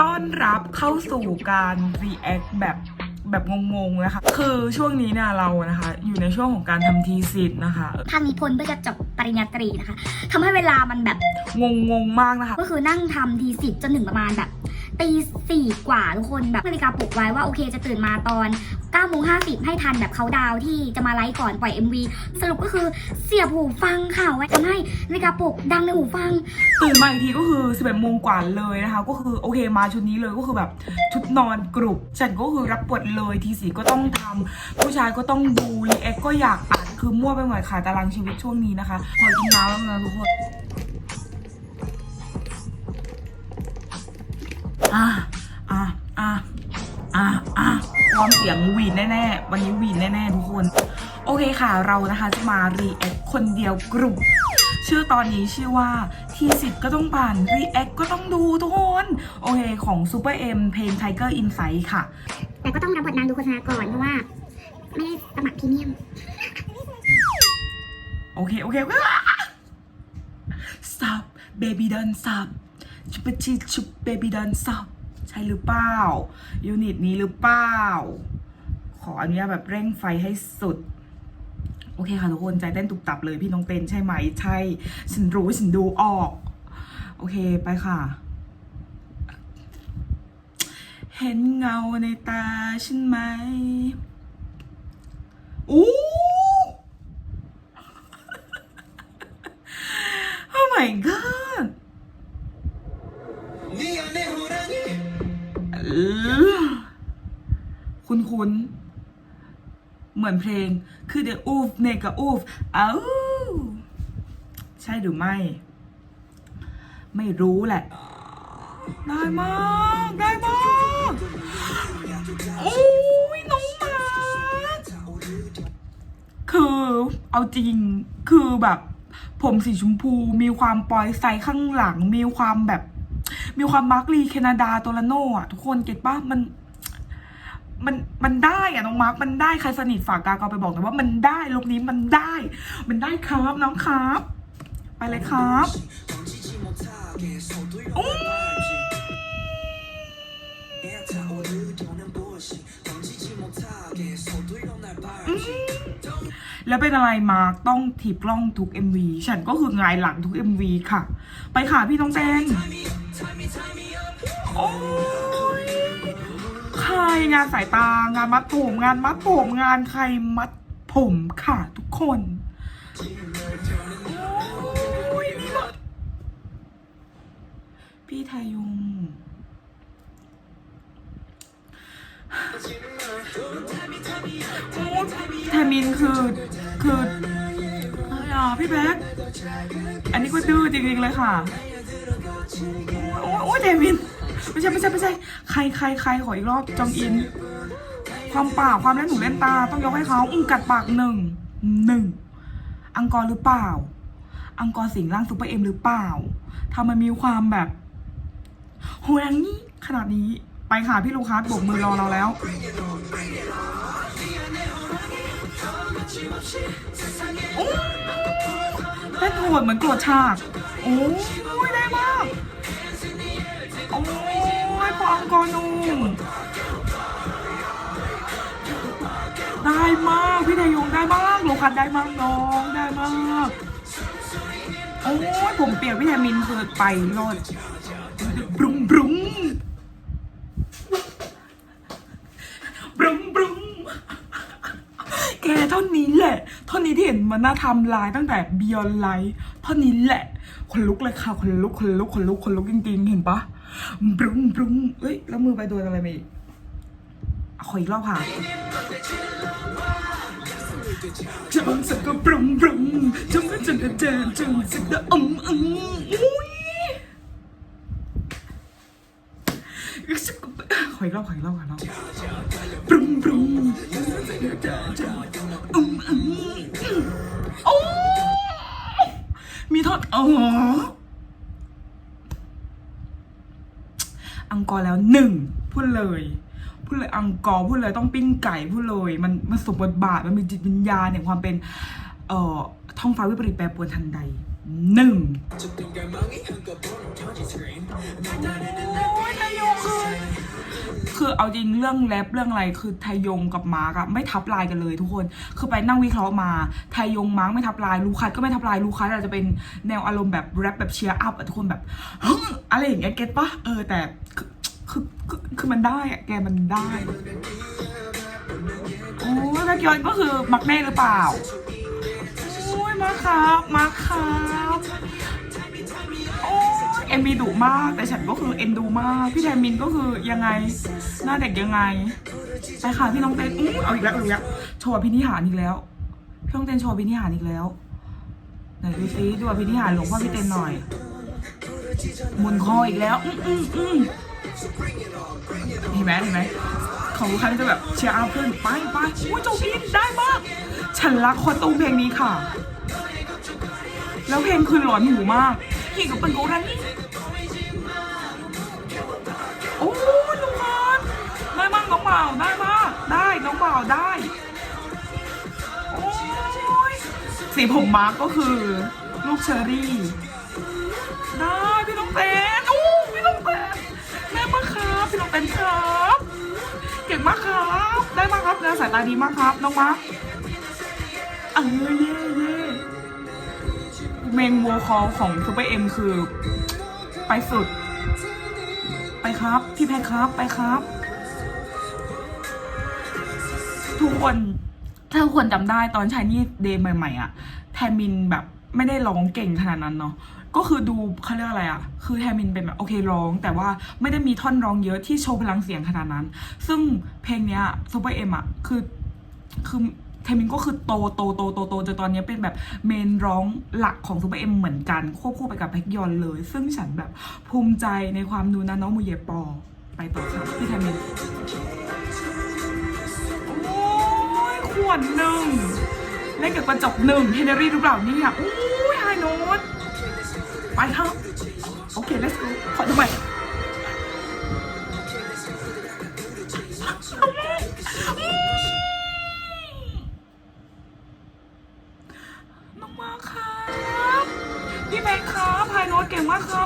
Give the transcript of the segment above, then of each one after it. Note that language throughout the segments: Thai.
ต้อนรับเข้าสู่การ react แบบแบบงงๆนะคะ คือช่วงนี้เนี่ยเรานะคะ อยู่ในช่วงของการทำทีสิทธ์นะคะทางนิพนธ์เพื่อจะจบปริญญาตรีนะคะทำให้เวลามันแบบงงงๆมากนะคะ ก็คือนั่งทำทีสิบจนถึงประมาณแบบ ตีสี่กว่าทุกคนแบบนาฬิกาปลุกไว้ว่าโอเคจะตื่นมาตอน9ก้าโมงห้าสิบให้ทันแบบเขาดาวที่จะมาไลฟ์ก่อนปล่อย MV สรุปก็คือเสียบหูฟังค่ะไว้ทำให้นาฬิกาปลุกดังในหูฟัง ตื่นมาอีกทีก็คือ 11โมงกว่าเลยนะคะ ก็คือโอเคมาชุดนี้เลยก็คือแบบชุดนอนกรุบฉันก็คือรับบทเลยทีสีก็ต้องทำผู้ชายก็ต้องดูรีแอคก็อยากอ่านคือมั่วไปหมดค่ะตารางชีวิตช่วงนี้นะคะขอกินน้ำแล้วนะทุกคน อะอะอะอะอะพร้อมเสียงหวีนแน่ๆ วันนี้หวีนแน่ๆ ทุกคน โอเคค่ะเรานะคะจะมารีแอคคนเดียวกลุ่มชื่อตอนนี้ชื่อว่าทีสิทธ์ก็ต้องผ่านรีแอคก็ต้องดูทุกคน โอเค ของซูเปอร์เอ็มเพลง Tiger Insight ค่ะ แต่ก็ต้องรับบทนางดูโฆษณาก่อน เพราะว่า ไม่ได้สมัครพรีเมียม โอเค โอเคโอเค stop baby don't stop ชุบปชิชุบ baby don't stop ใช่หรือเปล่า ยูนิตนี้หรือเปล่า ขออนุญาตแบบเร่งไฟให้สุด โอเคค่ะทุกคนใจเต้นตุบตับเลยพี่น้องเต้นใช่ไหมใช่ ฉันรู้ฉันดูออก โอเคไปค่ะ เห็นเงาในตาฉันไหมอู้ เหมือนเพลง คือเดอูฟเนกับอูฟอ้าใช่หรือไม่ ไม่รู้แหละ ได้มาก ได้มากโอ้ยน้องหมาคือเอาจริงคือแบบ ผมสีชมพูมีความปอยไซข้างหลัง มีความแบบ มีความมาร์กลีแคนาดาโตลาโนอะทุกคนเก็ตป่ะมัน มันมันได้อะน้องมาร์กมันได้ใครสนิทฝากกากเอาไปบอกแต่ว่ามันได้ลุคนี้มันได้ มันได้ครับน้องครับ ไปเลยครับอู้แล้วเป็นอะไรมาร์กต้องถีบกล้องทุก MV ฉันก็คือไงายหลังทุก MV ค่ะ ไปค่ะพี่น้องแตงโอ้ย ใครงานสายตางานมัดผมงานมัดผมงานใครมัดผมค่ะทุกคนโอ้ยนี่ก็พี่ทายุงโอ้แทมินคือคืออะไรอะพี่แบ๊กอันนี้ก็ดื้อจริงๆเลยค่ะ โอ้ยโอ้ยแทมินไม่ใช่ไม่ใช่ไม่ใช่ใครใครใครขออีกรอบจองอิน ความปากความเล่นหนูเล่นตา ต้องยกให้เขาอุ้งกัดปากหนึ่งหนึ่งอังกอร์หรือเปล่า อังกอร์สิงร่างซูเปอร์เอ็มหรือเปล่าทำไมมีความแบบโหยังนี้ขนาดนี้ไปค่ะพี่ลูคัสโบกมือรอเราแล้ว โอ้เต้นโหดเหมือนโกรธฉาก โอ้ยได้มาก โอ้ยพออังกอนุ่มได้มาก พี่นายงได้มากโลคัสได้มากน้องได้มากโอ้ยผมเปียกวิตามินคือไปรอดบรุงบรุงบรุงบรุง แกเท่านี้แหละเท่านี้ที่เห็นมันน่าทำลายตั้งแต่ Beyond Light เท่านี้แหละคนลุกเลยค่ะคนลุกคนลุกคนลุกคนลุกจริงๆเห็นปะบรุงบรุงเอ้ยแล้วมือไปโดนอะไรมาอีกขออีกรอบค่ะจังสักกะบรุงบรุงจังก็จังก็เจอจังสักกะอืมอืมอุ้ย ขออีกรอบขออีกรอบขออีกรอบปรุงปรุงอืมอืมโอ้มีทอดอ๋ออังกอร์แล้วหนึ่งพูดเลยพูดเลยอังกอร์พูดเลยต้องปิ้งไก่พูดเลย มันมันสมบทบาทมันมีจิตวิญญาณเนี่ยความเป็น เอ่อท้องฟ้าวิปริตแปรปรวนทันใดหนึ่ง คือเอาจริงเรื่องแรปเรื่องอะไรคือไทยงกับมาร์กอะไม่ทับลายกันเลยทุกคน คือไปนั่งวิเคราะห์มาไทยงมาร์กไม่ทับลายลูคัสก็ไม่ทับลายลูคัสอาจจะเป็นแนวอารมณ์แบบแรปแบบเชียร์อัพอะทุกคนแบบอะไรอย่างเงี้ยเก็ตปะเออแต่คือคือคือมันได้อะแกมันได้โอ้ยแบ็กยอนก็คือมักแน่หรือเปล่าโอ้ยมาครับมาครับ อ็มบีดุมาก แต่ฉันก็คือเอ็นดูมาก พี่แทมินก็คือยังไง หน้าเด็กยังไง ไปค่ะพี่น้องเต้นอู้เอาอีกแล้วเอาอีกแล้วโชว์พินิหารอีกแล้ว พี่น้องเต้นโชว์พินิหารอีกแล้วไหนดูซิดูพินิหารหลวงพ่อพี่เต้นหน่อยหมุนคออีกแล้วอืมอืมอืมเห็นไหมเห็นไหมของลูกค้าก็จะแบบเชียร์อัพเพื่อนไปไปอุ้ยโจบีได้มาก ฉันรักคอตูมเพลงนี้ค่ะ แล้วเพลงคือหลอนหูมาก พี่กับเป็นโกรันนี่โอ้ยลูกค้าได้มากน้องเบาได้มากได้น้องเบาได้โอ้ยสีผมมาร์กก็คือ ลูกเชอรี่ ได้พี่น้องเต้นโอ้พี่น้องเต้นได้มากครับพี่น้องเต้นครับ เก่งมากครับ ได้มากครับนะสายตาดีมากครับ น้องมาร์คเออเย่เย่ เมงวัวคอลของซูเปอร์เอ็มคือ ไปสุด ไปครับ พี่แพคครับไปครับ ทุกคนถ้าทุกคนจำได้ตอนชายนี่เดย์ใหม่ๆอะแทมินแบบไม่ได้ร้องเก่งขนาดนั้นเนาะก็คือดูเขาเรียกอะไรอะคือแทมินเป็นแบบโอเคร้อง แต่ว่าไม่ได้มีท่อนร้องเยอะที่โชว์พลังเสียงขนาดนั้น ซึ่งเพลงเนี้ยซูเปอร์เอ็มอะคือคือ แทมินก็คือโตโตโตโตโตจนตอนนี้เป็นแบบเมนร้องหลักของซูเปอร์เอ็มเหมือนกัน ควบคู่ไปกับแพ็กยอนเลย ซึ่งฉันแบบภูมิใจในความดูนะน้องมูเยปอ ไปต่อค่ะพี่แทมินโอ้ยขวดหนึ่งเล่นกับกระจกหนึ่งเฮนรี่หรือเปล่านี่ยโอ้ยไฮโน้ตไปครับโอเค let's go ขอทำไม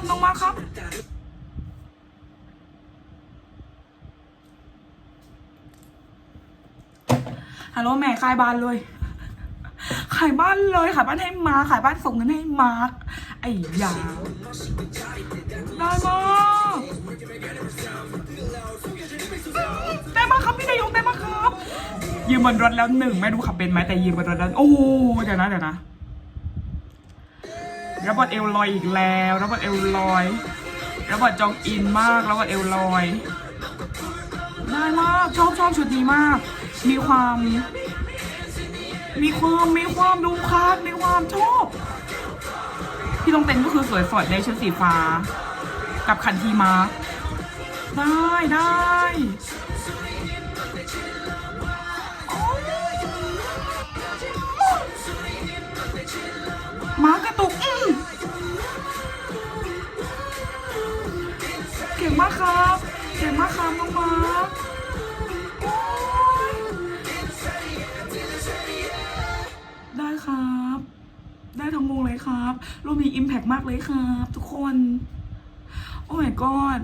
ครับน้องมาครับ ฮัลโหลแม่ขายบ้านเลย ขายบ้านเลยขายบ้านให้มาขายบ้านส่งเงินให้มาร์คไอ้ยาได้มากได้มากครับพี่นายกได้มากครับ ยืมบนรถแล้วหนึ่งไม่รู้ขับเป็นไหมแต่ยืมบนรถแล้วโอ้เดี๋ยวนะเดี๋ยวนะ ระเบิดเอลลอยอีกแล้วระเบิดเอลลอยระเบิดจองอินมากระเบิดเอลลอยได้มากชอบชอบชุดนี้มาก มีความ มีความมีความดูคาดมีความชอบพี่ต้องเต้นก็คือสวยสดในชุดสีฟ้า กับขันทีมา ได้ได้ ครับ ได้ทั้งวงเลยครับรูปนี้อิมแพกมากเลยครับ ทุกคน โอ้ my god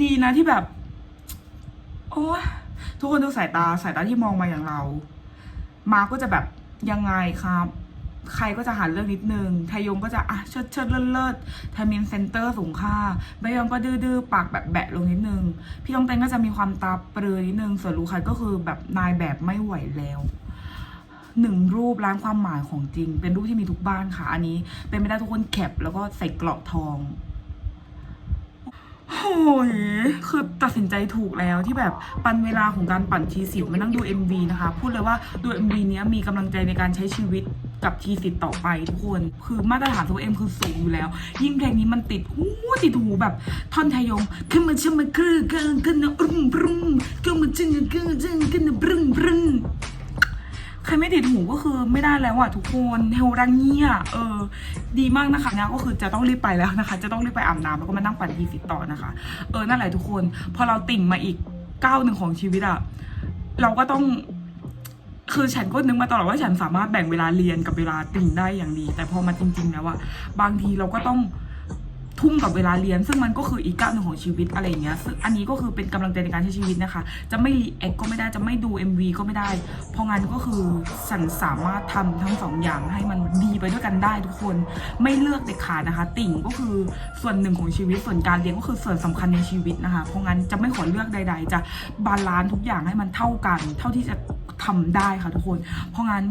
ดีนะที่แบบ โอ้ทุกคนดูสายตาสายตาที่มองมาอย่างเรา มาก็จะแบบยังไงครับ ใครก็จะหาเรื่องนิดนึงไทยงก็จะอะเชิดเชิดเลิศเลิศไทมินเซนเตอร์สูงค่าใบยองก็ดื้อด้อปากแบบแบะลงนิดนึง พี่ต้องเต้นก็จะมีความตาเปรือนิดนึงส่วนลูคัสก็คือแบบนายแบบไม่ไหวแล้ว หนึ่งรูปร้านความหมายของจริง เป็นรูปที่มีทุกบ้านค่ะ อันนี้เป็นไม่ได้ทุกคนแคปแล้วก็ใส่กรอบทองโอ้ยคือตัดสินใจถูกแล้วที่แบบปันเวลาของการปั่นทีสิบมานั่งดู MV นะคะ พูดเลยว่าดู MV เนี้ยมีกำลังใจในการใช้ชีวิตกับทีสิทต่อไปทุกคน คือมาตรฐานตัวเอ็มคือสูงอยู่แล้ว ยิ่งเพลงนี้มันติดหูติดหูแบบท่อนไทยงขึ้นมาชื่อมาคือกันกันนะรุมรุมขึ้นมาจึงกันจึงกันนะบรึงบรึง ครไม่ติดหูก็คือไม่ได้แล้วอะทุกคนเฮลรังเงียเออ ดีมากนะคะนะก็คือจะต้องรีบไปแล้วนะคะ จะต้องรีบไปอาบน้ำแล้วก็มานั่งปั่นทีสิต่อนะคะ เออนั่นแหละทุกคน พอเราติ่งมาอีกก้าวหนึ่งของชีวิตอะเราก็ต้องคือฉันก็นึกมาตลอดว่าฉันสามารถแบ่งเวลาเรียนกับเวลาติ่งได้อย่างดี แต่พอมาจริง ๆ แล้วอะบางทีเราก็ต้อง ทุ่มกับเวลาเรียน ซึ่งมันก็คืออีกก้าวหนึ่งของชีวิตอะไรเงี้ยซึ่งอันนี้ก็คือเป็นกำลังใจในการใช้ชีวิตนะคะ จะไม่รีแอคก็ไม่ได้จะไม่ดู MV ก็ไม่ได้ เพราะงั้นก็คือฉันสามารถทำทั้งสองอย่างให้มันดีไปด้วยกันได้ทุกคน ไม่เลือกเด็ดขาดนะคะ ติ่งก็คือส่วนหนึ่งของชีวิตส่วนการเรียนก็คือส่วนสำคัญในชีวิตนะคะ เพราะงั้นจะไม่ขอเลือกใด ๆ จะบาลานซ์ทุกอย่างให้มันเท่ากัน เท่าที่จะทำได้ค่ะทุกคน เพราะงั้น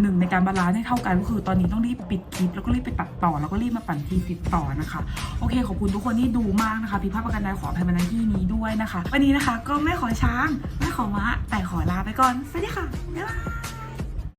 หนึ่งในการบาลานซ์ให้เท่ากันก็คือตอนนี้ต้องรีบปิดคลิป แล้วก็รีบไปตัดต่อ แล้วก็รีบมาปั่นทีติดต่อนะคะ โอเค ขอบคุณทุกคนที่ดูมากนะคะพิดพาทประกันใดขออภัยมาณที่นี้ด้วยนะคะ วันนี้นะคะก็ไม่ขอช้าง ไม่ขอม้าแต่ขอลาไปก่อนสวัสดีค่ะบ๊ายบาย